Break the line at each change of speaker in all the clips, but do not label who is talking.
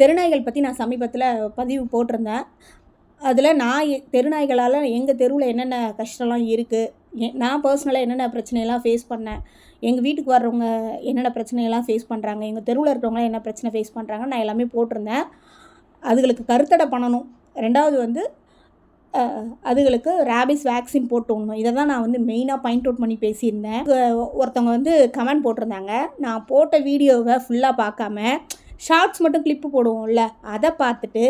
தெருநாய்கள் பற்றி நான் சமீபத்தில் பதிவு போட்டிருந்தேன். அதில் நான் எ தெருநாய்களால் எங்கள் தெருவில் என்னென்ன கஷ்டம்லாம் இருக்குது எ நான் பர்சனலாக என்னென்ன பிரச்சனையெல்லாம் ஃபேஸ் பண்ணேன் எங்கள் வீட்டுக்கு வர்றவங்க என்னென்ன பிரச்சனையெல்லாம் ஃபேஸ் பண்ணுறாங்க எங்கள் தெருவில் இருக்கிறவங்களாம் என்ன பிரச்சனை ஃபேஸ் பண்ணுறாங்க நான் எல்லாமே போட்டிருந்தேன். அதுகளுக்கு கருத்தடை பண்ணணும். ரெண்டாவது வந்து அதுகளுக்கு ரேபிஸ் வேக்சின் போட்டு விடணும் இதை தான் நான் வந்து மெயினாக பாயிண்ட் அவுட் பண்ணி பேசியிருந்தேன். ஒருத்தவங்க வந்து கமெண்ட் போட்டிருந்தாங்க. நான் போட்ட வீடியோவை ஃபுல்லாக பார்க்காம ஷார்ட்ஸ் மட்டும் கிளிப்பு போடுவோம்ல அதை பார்த்துட்டு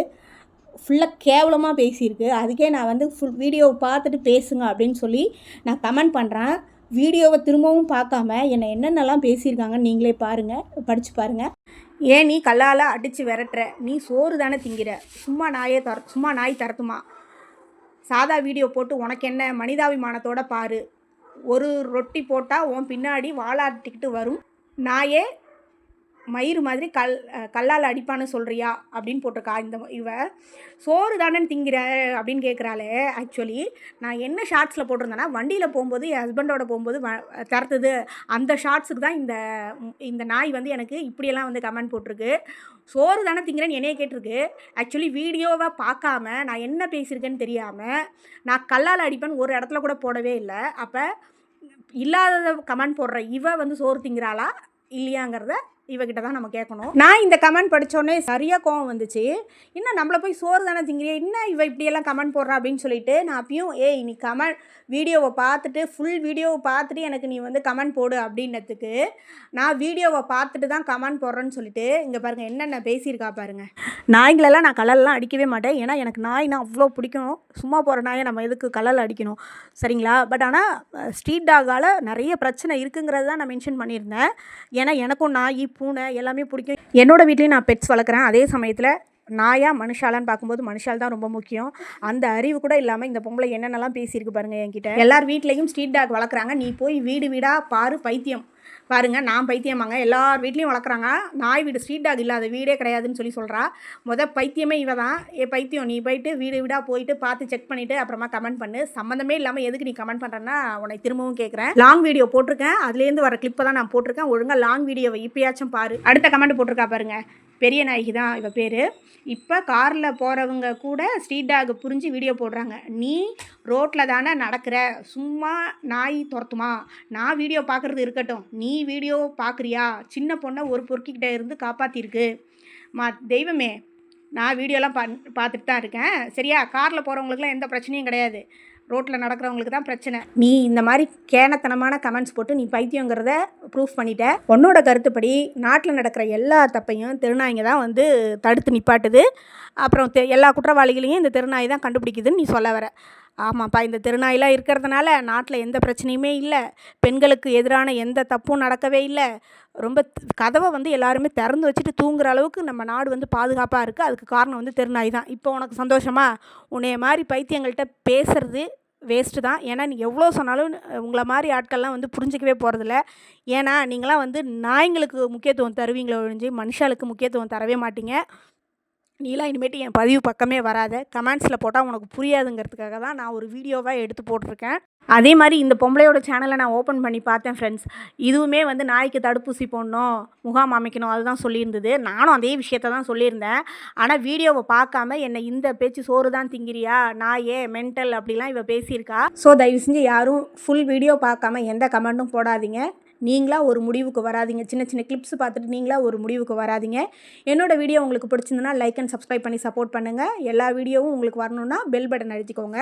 ஃபுல்லாக கேவலமாக பேசியிருக்கு. அதுக்கே நான் வந்து ஃபுல் வீடியோவை பார்த்துட்டு பேசுங்க அப்படின்னு சொல்லி நான் கமெண்ட் பண்ணுறேன் வீடியோவை திரும்பவும் பார்க்காம என்னை என்னென்னலாம் பேசியிருக்காங்கன்னு நீங்களே பாருங்கள் படித்து பாருங்கள் ஏன் நீ கல்லால் அடித்து விரட்டுற? நீ சோறு தானே திங்கிற? சும்மா நாயே தர சும்மா நாய் தரத்துமா சாதா வீடியோ போட்டு உனக்கு என்ன? மனிதாபிமானத்தோட பாரு. ஒரு ரொட்டி போட்டால் உன் பின்னாடி வாழாட்டிக்கிட்டு வரும். நாயே மயிறு மாதிரி கல் கல்லால் அடிப்பான்னு சொல்கிறியா அப்படின்னு போட்டிருக்கா இந்த இவ. சோறு தானே திங்கிற அப்படின்னு கேட்குறாளே ஆக்சுவலி நான் என்ன ஷார்ட்ஸில் போட்டிருந்தேன்னா வண்டியில் போகும்போது என் ஹஸ்பண்டோட போகும்போது வ தரத்துது அந்த ஷார்ட்ஸுக்கு தான் இந்த இந்த நாய் வந்து எனக்கு இப்படியெல்லாம் வந்து கமெண்ட் போட்டிருக்கு. சோறு தானே திங்கிறேன்னு என்னையே கேட்டிருக்கு. ஆக்சுவலி வீடியோவை பார்க்காம நான் என்ன பேசியிருக்கேன்னு தெரியாமல் நான் கல்லால் அடிப்பேன்னு ஒரு இடத்துல கூட போடவே இல்லை. அப்போ இல்லாததை கமெண்ட் போடுற இவ வந்து சோறு திங்கிறாளா? இல்லையாங்கிறத இவகிட்ட தான் நம்ம கேட்கணும். நான் இந்த கமெண்ட் படித்தோடனே சரியாக கோவம் வந்துச்சு. இன்னும் நம்மளை போய் சோறு தானே திங்கிறிய என்ன இவ இப்படியெல்லாம் கமெண்ட் போடுறா அப்படின்னு சொல்லிட்டு நான் அப்பயும் ஏய் நீ கமெண்ட் வீடியோவை பார்த்துட்டு ஃபுல் வீடியோவை பார்த்துட்டு எனக்கு நீ வந்து கமெண்ட் போடு அப்படின்னதுக்கு நான் வீடியோவை பார்த்துட்டு தான் கமெண்ட் போடுறேன்னு சொல்லிட்டு இங்கே பாருங்கள் என்னென்ன பேசியிருக்கா பாருங்கள் நாய்களெல்லாம் நான் கலர்லாம் அடிக்கவே மாட்டேன். ஏன்னா எனக்கு நாய்னா அவ்வளோ பிடிக்கும். சும்மா போகிற நாயை நம்ம எதுக்கு கலரில் அடிக்கணும்? சரிங்களா? பட் ஆனால் ஸ்ட்ரீட் டாகால் நிறைய பிரச்சனை இருக்குங்கிறது தான் நான் மென்ஷன் பண்ணியிருந்தேன். ஏன்னா எனக்கும் நாய் பூனை எல்லாமே பிடிக்கும். என்னோட வீட்லேயும் நான் பெட்ஸ் வளர்க்குறேன். அதே சமயத்தில் நாயா மனுஷாலான்னு பார்க்கும்போது மனுஷால் தான் ரொம்ப முக்கியம். அந்த அறிவு கூட இல்லாமல் இந்த பொம்பளை என்னென்னலாம் பேசியிருக்கு பாருங்கள் என்கிட்ட. எல்லார் வீட்லேயும் ஸ்ட்ரீட் டாக் வளர்க்குறாங்க. நீ போய் வீடு வீடாக பாரு பைத்தியம். பாருங்கள் நான் பைத்தியமாங்க. எல்லார் வீட்லேயும் வளர்க்குறாங்க. நாய் வீடு ஸ்ட்ரீட் டாக் இல்லாத வீடே கிடையாதுன்னு சொல்லி சொல்கிறா மொதல் பைத்தியமே இவ தான். ஏ பைத்தியம் நீ போயிட்டு வீடு வீடாக போயிட்டு பார்த்து செக் பண்ணிவிட்டு அப்புறமா கமெண்ட் பண்ணு. சம்மந்தமே இல்லாமல் எதுக்கு நீ கமெண்ட் பண்ணுறேன்னா உன்னை திரும்பவும் கேட்குறேன் லாங் வீடியோ போட்டிருக்கேன். அதுலேருந்து வர கிளிப்பை தான் நான் போட்டிருக்கேன். ஒழுங்காக லாங் வீடியோவை இப்பயாச்சும் பாரு. அடுத்த கமெண்ட் போட்டிருக்கா பாருங்க. பெரிய நாயகி தான் இவ பேர். இப்போ காரில் போகிறவங்க கூட ஸ்ட்ரீட் டாக் புரிஞ்சு வீடியோ போடுறாங்க. நீ ரோட்டில் தானே நடக்கிற. சும்மா நாய் துரத்துமா? நான் வீடியோ பார்க்குறது இருக்கட்டும். நீ வீடியோ பார்க்குறியா சின்ன பொண்ணை ஒரு பொறுக்கிக்கிட்ட இருந்து காப்பாற்றிருக்கு மா தெய்வமே நான் வீடியோலாம் பா பார்த்துட்டு தான் இருக்கேன். சரியா? காரில் போகிறவங்களுக்குலாம் எந்த பிரச்சனையும் கிடையாது. ரோட்டில் நடக்கிறவங்களுக்கு தான் பிரச்சனை. நீ இந்த மாதிரி கேனத்தனமான கமெண்ட்ஸ் போட்டு நீ பைத்தியங்கிறத ப்ரூஃப் பண்ணிட்ட. உன்னோட கருத்துப்படி நாட்டில் நடக்கிற எல்லா தப்பையும் திருநாய்ங்க தான் வந்து தடுத்து நிப்பாட்டுது. அப்புறம் தெ எல்லா குற்றவாளிகளையும் இந்த திருநாய் தான் கண்டுபிடிக்குதுன்னு நீ சொல்ல வர. ஆமாப்பா இந்த திருநாயெலாம் இருக்கிறதுனால நாட்டில் எந்த பிரச்சனையுமே இல்லை. பெண்களுக்கு எதிரான எந்த தப்பும் நடக்கவே இல்லை. ரொம்ப கதவை வந்து எல்லாருமே திறந்து வச்சுட்டு தூங்குற அளவுக்கு நம்ம நாடு வந்து பாதுகாப்பாக இருக்குது அதுக்கு காரணம் வந்து திருநாய் தான். இப்போ உனக்கு சந்தோஷமா? உன்னைய மாதிரி பைத்தியங்கள்கிட்ட பேசுறது வேஸ்ட்டு தான். ஏன்னா நீ எவ்வளோ சொன்னாலும் உங்களை மாதிரி ஆட்கள்லாம் வந்து புரிஞ்சிக்கவே போகிறதில்ல ஏன்னா நீங்களாம் வந்து நாய்ங்களுக்கு முக்கியத்துவம் தருவீங்களே ஒழிஞ்சு மனுஷாளுக்கு முக்கியத்துவம் தரவே மாட்டீங்க. நீலாம் இனிமேட்டு என் பதிவு பக்கமே வராத. கமெண்ட்ஸில் போட்டால் உனக்கு புரியாதுங்கிறதுக்காக தான் நான் ஒரு வீடியோவாக எடுத்து போட்டிருக்கேன். அதே மாதிரி இந்த பொம்பளையோட சேனலை நான் ஓப்பன் பண்ணி பார்த்தேன் ஃப்ரெண்ட்ஸ் இதுவுமே வந்து நாய்க்கு தடுப்பூசி போடணும் முகாம் அமைக்கணும் அதுதான் சொல்லியிருந்தது. நானும் அதே விஷயத்த தான் சொல்லியிருந்தேன். ஆனால் வீடியோவை பார்க்காம என்னை இந்த பேச்சு சோறு தான் திங்கிறியா? நாயே மென்டல் அப்படிலாம் இவ பேசியிருக்கா. ஸோ தயவு செஞ்சு யாரும் ஃபுல் வீடியோ பார்க்காம எந்த கமெண்ட்டும் போடாதீங்க. நீங்களாக ஒரு முடிவுக்கு வராதிங்க. சின்ன சின்ன கிளிப்ஸ் பார்த்துட்டு நீங்களாக ஒரு முடிவுக்கு வராதீங்க. என்னோடய வீடியோ உங்களுக்கு பிடிச்சிருந்தனா லைக் அண்ட் சப்ஸ்கிரைப் பண்ணி சப்போர்ட் பண்ணுங்கள் எல்லா வீடியோவும் உங்களுக்கு வரணும்னா பெல் பட்டன் அழுத்திக்கோங்க.